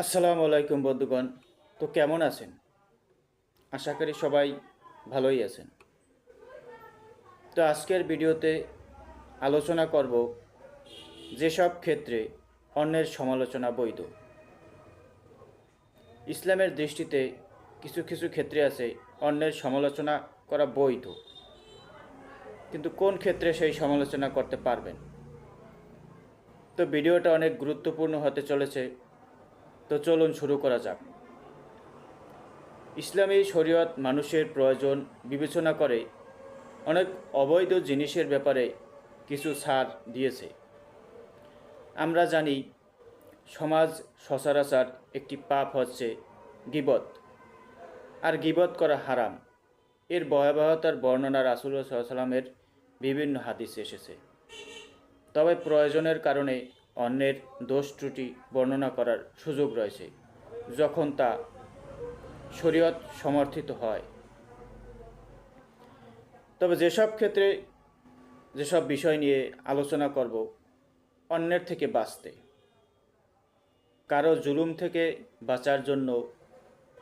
আসসালামু আলাইকুম বন্ধুগণ। তো কেমন আছেন? আশা করি সবাই ভালোই আছেন। তো আজকের ভিডিওতে আলোচনা করব যেসব ক্ষেত্রে অন্যের সমালোচনা বৈধ। ইসলামের দৃষ্টিতে কিছু কিছু ক্ষেত্রে আছে অন্যের সমালোচনা করা বৈধ। কিন্তু কোন ক্ষেত্রে সেই সমালোচনা করতে পারবেন? তো ভিডিওটা অনেক গুরুত্বপূর্ণ হতে চলেছে। তো চলুন শুরু করা যাক। ইসলামী শরীয়ত মানুষের প্রয়োজন বিবেচনা করে অনেক অবৈধ জিনিসের ব্যাপারে কিছু ছাড় দিয়েছে। আমরা জানি, সমাজ সচরাচর একটি পাপ হচ্ছে গিবত। আর গিবত করা হারাম। এর ভয়াবহতার বর্ণনা রাসুল্লাহ সাল্লামের বিভিন্ন হাদিসে এসেছে। তবে প্রয়োজনের কারণে অন্যের দোষ ত্রুটি বর্ণনা করার সুযোগ রয়েছে। যখন তা শরীয়ত সমর্থিত হয়। তবে যেসব ক্ষেত্রে যেসব বিষয় নিয়ে আলোচনা করব, অন্যের থেকে বাঁচতে। কারও জুলুম থেকে বাঁচার জন্য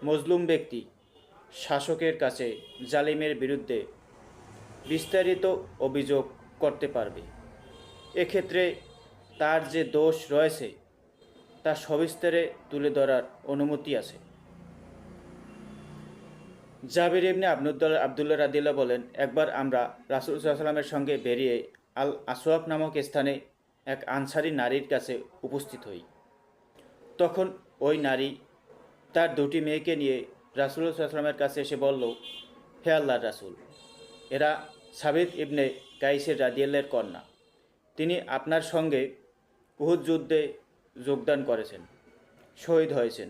মজলুম ব্যক্তি শাসকের কাছে জালিমের বিরুদ্ধে বিস্তারিত অভিযোগ করতে পারবে। এক্ষেত্রে তার যে দোষ রয়েছে, তা সবিস্তারে তুলে ধরার অনুমতি আছে। জাবির ইবনে আবনুদ্দুল্লাহ আবদুল্লাহ রাদিল্লা বলেন, একবার আমরা রাসুল সাল্লামের সঙ্গে বেরিয়ে আল আসোয়াব নামক স্থানে এক আনসারি নারীর কাছে উপস্থিত হই। তখন ওই নারী তার দুটি মেয়েকে নিয়ে রাসুল সাল্লামের কাছে এসে বলল, হে আল্লাহ রাসুল, এরা সাবিদ ইবনে কাইসের রাদিয়াল্লের কন্যা। তিনি আপনার সঙ্গে উহুদ যুদ্ধে যোগদান করেছেন, শহীদ হয়েছেন।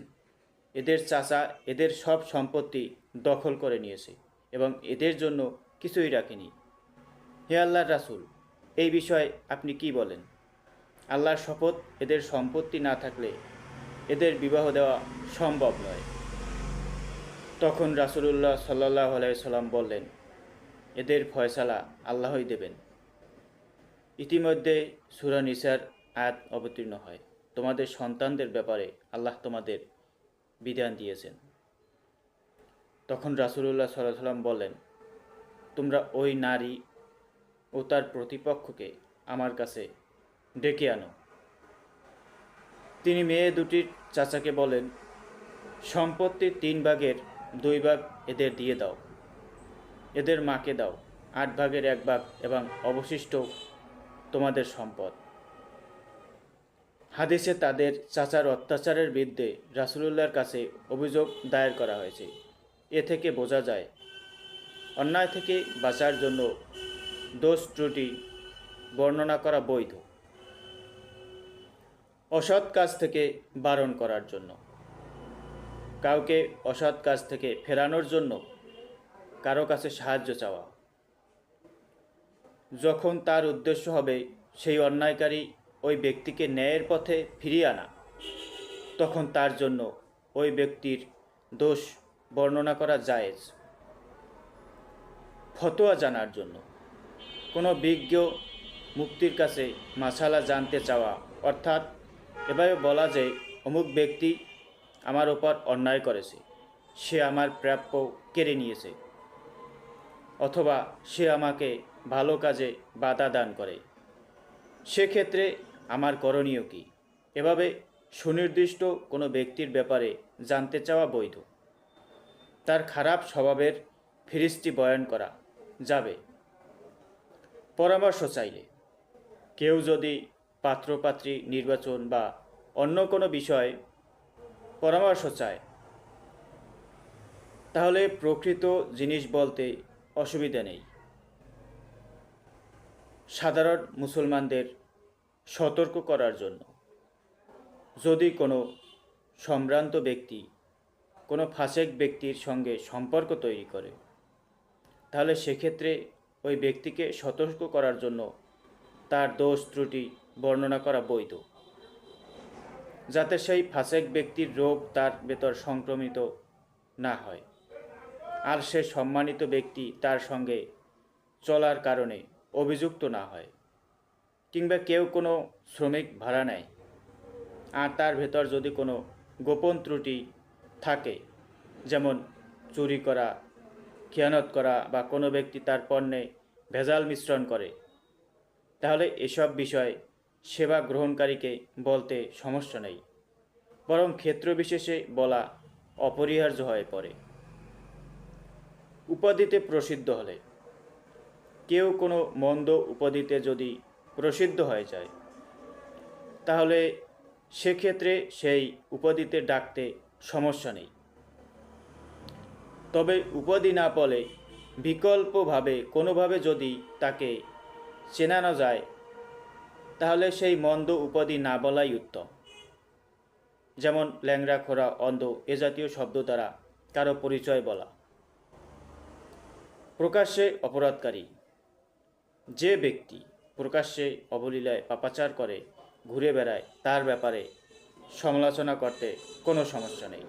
এদের চাচা, এদের সব সম্পত্তি দখল করে নিয়েছে এবং এদের জন্য কিছুই রাখেনি। হে আল্লাহর রাসুল, এই বিষয়ে আপনি কি বলেন? আল্লাহর শপথ, এদের সম্পত্তি না থাকলে এদের বিবাহ দেওয়া সম্ভব নয়। তখন রাসুলুল্লাহ সাল্লাহ আলাইসাল্লাম বললেন, এদের ফয়সালা আল্লাহই দেবেন। ইতিমধ্যে সুরা নিসার আয়াত অবতীর্ণ হয়। তোমাদের সন্তানদের ব্যাপারে আল্লাহ তোমাদের বিধান দিয়েছেন। তখন রাসুলুল্লাহ সাল্লাহ সাল্লাম বললেন, তোমরা ওই নারী ও তার প্রতিপক্ষকে আমার কাছে ডেকে আনো। তিনি মেয়ে দুটির চাচাকে বলেন সম্পত্তির তিন ভাগের দুই ভাগ এদের দিয়ে দাও। এদের মাকে দাও, আট ভাগের এক ভাগ এবং অবশিষ্ট তোমাদের সম্পদ। হাদিসে তাদের চাচার অত্যাচারের বিরুদ্ধে রাসুলুল্লাহর কাছে অভিযোগ দায়ের করা হয়েছে। এ থেকে বোঝা যায়, অন্যায় থেকে বাঁচার জন্য দোষ ত্রুটি বর্ণনা করা বৈধ। অসৎ কাজ থেকে বারণ করার জন্য। কাউকে অসৎ কাজ থেকে ফেরানোর জন্য কারও কাছে সাহায্য চাওয়া। যখন তার উদ্দেশ্য হবে সেই অন্যায়কারী ওই ব্যক্তিকে ন্যায়ের পথে ফিরিয়ে আনা। তখন তার জন্য ওই ব্যক্তির দোষ বর্ণনা করা জায়েজ। ফতোয়া জানার জন্য। কোনো বিজ্ঞ মুক্তির কাছে মাসালা জানতে চাওয়া, অর্থাৎ এভাবে বলা যে অমুক ব্যক্তি আমার ওপর অন্যায় করেছে। সে আমার প্রাপ্য কেড়ে নিয়েছে। অথবা সে আমাকে ভালো কাজে বাধা দান করে। সেক্ষেত্রে আমার করণীয় কী? এভাবে সুনির্দিষ্ট কোনো ব্যক্তির ব্যাপারে জানতে চাওয়া বৈধ। তার খারাপ স্বভাবের ফিরিস্তি বয়ান করা যাবে। পরামর্শ চাইলে, কেউ যদি পাত্রপাত্রী, নির্বাচন বা অন্য কোনো বিষয়ে পরামর্শ চায়, তাহলে প্রকৃত জিনিস বলতে অসুবিধা নেই। সাধারণ মুসলমানদের সতর্ক করার জন্য। যদি কোনো সম্ভ্রান্ত ব্যক্তি কোনো ফাঁসেক ব্যক্তির সঙ্গে সম্পর্ক তৈরি করে, তাহলে সেক্ষেত্রে ওই ব্যক্তিকে সতর্ক করার জন্য তার দোষ, ত্রুটি বর্ণনা করা বৈধ। যাতে সেই ফাঁসেক ব্যক্তির রোগ তার ভেতর সংক্রমিত না হয়। আর সে সম্মানিত ব্যক্তি তার সঙ্গে চলার কারণে অভিযুক্ত না হয়। কিংবা কেউ কোনো শ্রমিক ভাড়া নেয়। আর তার ভেতর যদি কোনো গোপন ত্রুটি থাকে, যেমন চুরি করা, খেয়ানত করা বা কোনো ব্যক্তি তার পণ্যে ভেজাল মিশ্রণ করে, তাহলে এসব বিষয় সেবা গ্রহণকারীকে বলতে সমস্যা নেই। বরং ক্ষেত্রবিশেষে বলা অপরিহার্য হয়ে পড়ে। উপাধিতে প্রসিদ্ধ হলে, কেউ কোনো মন্দ উপাধিতে যদি প্রসিদ্ধ হয়ে যায়। তাহলে সেক্ষেত্রে সেই উপাধিতে ডাকতে সমস্যা নেই। তবে উপাধি না বলে বিকল্পভাবে কোনোভাবে যদি তাকে চেনানো যায়, তাহলে সেই মন্দ উপাধি না বলাই উত্তম। যেমন ল্যাংরা খোরা অন্ধ এ জাতীয় শব্দ দ্বারা কারও পরিচয় বলা। প্রকাশ্যে অপরাধকারী। যে ব্যক্তি প্রকাশ্যে অবলীলায় পাপাচার করে ঘুরে বেড়ায় তার ব্যাপারে সমালোচনা করতে কোনো সমস্যা নেই।